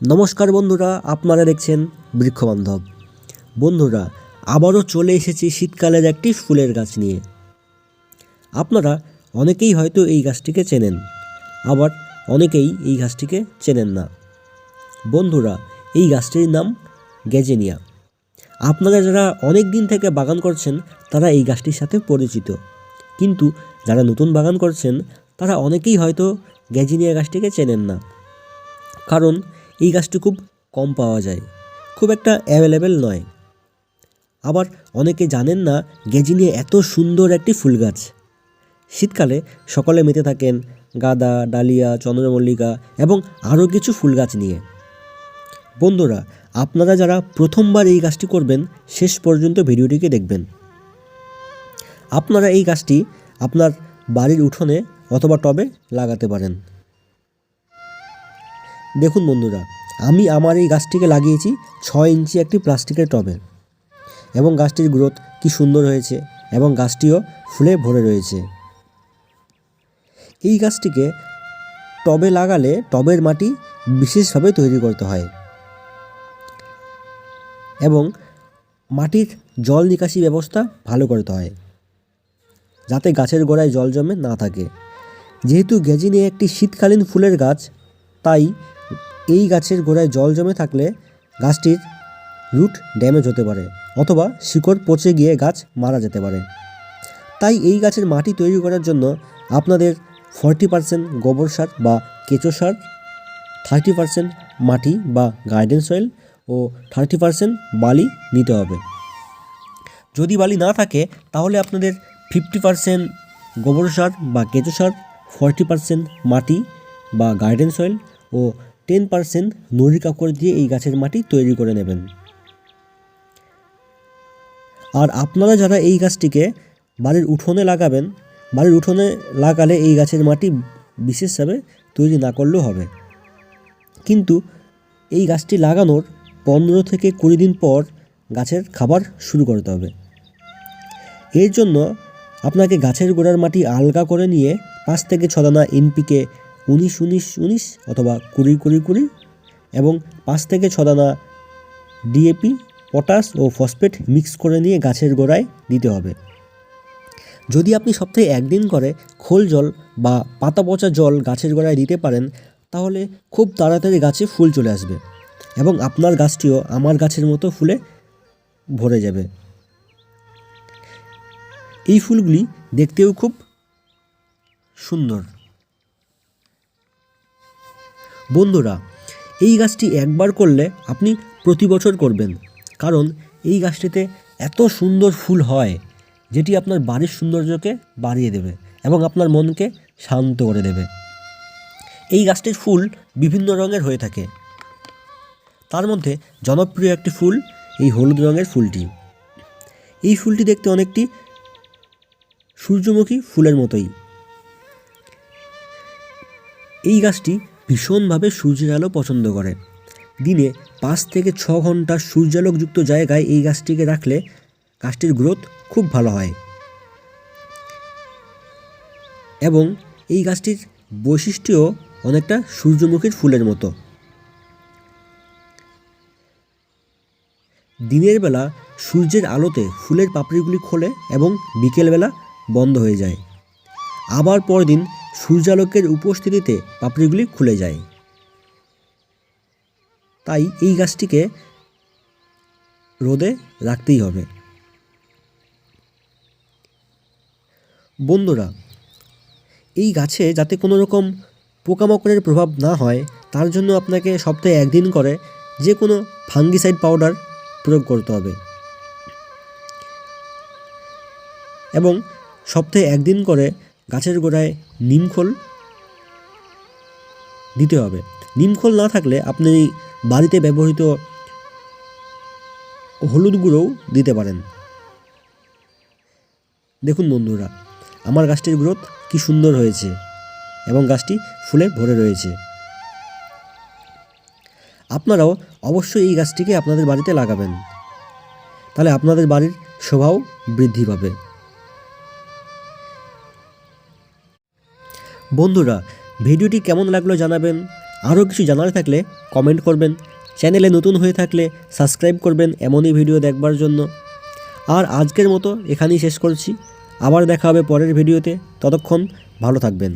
নমস্কার বন্ধুরা, আপনারা দেখছেন বৃক্ষবান্ধব। বন্ধুরা, আবারও চলে এসেছি শীতকালের একটি ফুলের গাছ নিয়ে। আপনারা অনেকেই হয়তো এই গাছটিকে চেনেন, আবার অনেকেই এই গাছটিকে চেনেন না। বন্ধুরা, এই গাছটির নাম গ্যাজেনিয়া আপনারা যারা অনেক দিন থেকে বাগান করছেন, তারা এই গাছটির সাথে পরিচিত। কিন্তু যারা নতুন বাগান করছেন, তারা অনেকেই হয়তো গ্যাজিনিয়া গাছটিকে চেনেন না। কারণ এই গাছটি খুব কম পাওয়া যায়। খুব একটা অ্যাভেলেবেল নয়। আবার অনেকে জানেন না গেজিনিয়া এত সুন্দর একটি ফুল গাছ। শীতকালে সকলে মেতে থাকেন গাঁদা, ডালিয়া, চন্দ্রমল্লিকা এবং আরও কিছু ফুল গাছ নিয়ে। বন্ধুরা, আপনারা যারা প্রথমবার এই গাছটি করবেন, শেষ পর্যন্ত ভিডিওটিকে দেখবেন। আপনারা এই গাছটি আপনার বাড়ির উঠোনে অথবা টবে লাগাতে পারেন। দেখুন বন্ধুরা, আমি আমার এই গাছটিকে লাগিয়েছি ছয় ইঞ্চি একটি প্লাস্টিকের টবে এবং গাছটির গ্রোথ কি সুন্দর হয়েছে এবং গাছটিও ফুলে ভরে রয়েছে। এই গাছটিকে টবে লাগালে টবের মাটি বিশেষভাবে তৈরি করতে হয় এবং মাটির জল নিকাশি ব্যবস্থা ভালো করতে হয় যাতে গাছের গোড়ায় জল জমে না থাকে। যেহেতু গেজিনি একটি শীতকালীন ফুলের গাছ, তাই এই গাছের গোড়ায় জল জমে থাকলে গাছটির রুট ড্যামেজ হতে পারে অথবা শিকড় পচে গিয়ে গাছ মারা যেতে পারে। তাই এই গাছের মাটি তৈরি করার জন্য আপনাদের ফর্টি পার্সেন্ট গোবর সার বা কেঁচো সার, থার্টি পার্সেন্ট মাটি বা গার্ডেন সয়েল ও থার্টি পার্সেন্ট বালি নিতে হবে। যদি বালি না থাকে, তাহলে আপনাদের ফিফটি পার্সেন্ট গোবর সার বা কেঁচো সার, ফর্টি পার্সেন্ট মাটি বা গার্ডেন সয়েল ও টেন পার্সেন্ট নুড়ি কাকড় দিয়ে এই গাছের মাটি তৈরি করে নেবেন। আর আপনারা যারা এই গাছটিকে বাড়ির উঠোনে লাগাবেন, বাড়ির উঠোনে লাগালে এই গাছের মাটি বিশেষভাবে তৈরি না করলেও হবে। কিন্তু এই গাছটি লাগানোর পনেরো থেকে কুড়ি দিন পর গাছের খাবার শুরু করতে হবে। এর জন্য আপনাকে গাছের গোড়ার মাটি আলগা করে নিয়ে পাঁচ থেকে ছ দানা এনপিকে উনিশ উনিশ উনিশ অথবা কুড়ি কুড়ি কুড়ি এবং পাঁচ থেকে ছ দানা ডিএপি পটাশ ও ফসফেট মিক্স করে নিয়ে গাছের গোড়ায় দিতে হবে। যদি আপনি সপ্তাহে একদিন করে খোল জল বা পাতা পচা জল গাছের গোড়ায় দিতে পারেন, তাহলে খুব তাড়াতাড়ি গাছে ফুল চলে আসবে এবং আপনার গাছটিও আমার গাছের মতো ফুলে ভরে যাবে। এই ফুলগুলি দেখতেও খুব সুন্দর। বন্ধুরা, এই গাছটি একবার করলে আপনি প্রতি বছর করবেন। কারণ এই গাছটিতে এত সুন্দর ফুল হয়, যেটি আপনার বাড়ির সৌন্দর্যকে বাড়িয়ে দেবে এবং আপনার মনকে শান্ত করে দেবে। এই গাছটির ফুল বিভিন্ন রঙের হয়ে থাকে। তার মধ্যে জনপ্রিয় একটি ফুল, এই হলুদ রঙের ফুলটি। এই ফুলটি দেখতে অনেকটি সূর্যমুখী ফুলের মতোই। এই গাছটি ভীষণভাবে সূর্যের আলো পছন্দ করে। দিনে পাঁচ থেকে ছ ঘণ্টা সূর্যালোকযুক্ত জায়গায় এই গাছটিকে রাখলে গাছটির গ্রোথ খুব ভালো হয়। এবং এই গাছটির বৈশিষ্ট্যও অনেকটা সূর্যমুখীর ফুলের মতো। দিনের বেলা সূর্যের আলোতে ফুলের পাপড়িগুলি খোলে এবং বিকেলবেলা বন্ধ হয়ে যায়। আবার পরদিন সূর্যালোকের উপস্থিতিতে পাপড়িগুলি খুলে যায়। তাই এই গাছটিকে রোদে রাখতেই হবে। বন্ধুরা, এই গাছে যাতে কোনো রকম পোকামাকড়ের প্রভাব না হয়, তার জন্য আপনাকে সপ্তাহে একদিন করে যে কোনো ফাঙ্গিসাইড পাউডার প্রয়োগ করতে হবে। এবং সপ্তাহে একদিন করে গাছের গোড়ায় নিমখোল দিতে হবে। নিমখোল না থাকলে আপনি বাড়িতে ব্যবহৃত হলুদ গুঁড়োও দিতে পারেন। দেখুন বন্ধুরা, আমার গাছটির গ্রোথ কি সুন্দর হয়েছে এবং গাছটি ফুলে ভরে রয়েছে। আপনারাও অবশ্যই এই গাছটিকে আপনাদের বাড়িতে লাগাবেন। তাহলে আপনাদের বাড়ির শোভাও বৃদ্ধি পাবে। বন্ধুরা, ভিডিওটি কেমন লাগল জানাবেন? আরও কিছু জানার থাকলে কমেন্ট করবেন। চ্যানেলে নতুন হয়ে থাকলে সাবস্ক্রাইব করবেন এমনই ভিডিও দেখবার জন্য। আর আজকের মতো এখানেই শেষ করছি। আবার দেখা হবে পরের ভিডিওতে। ততক্ষণ ভালো থাকবেন।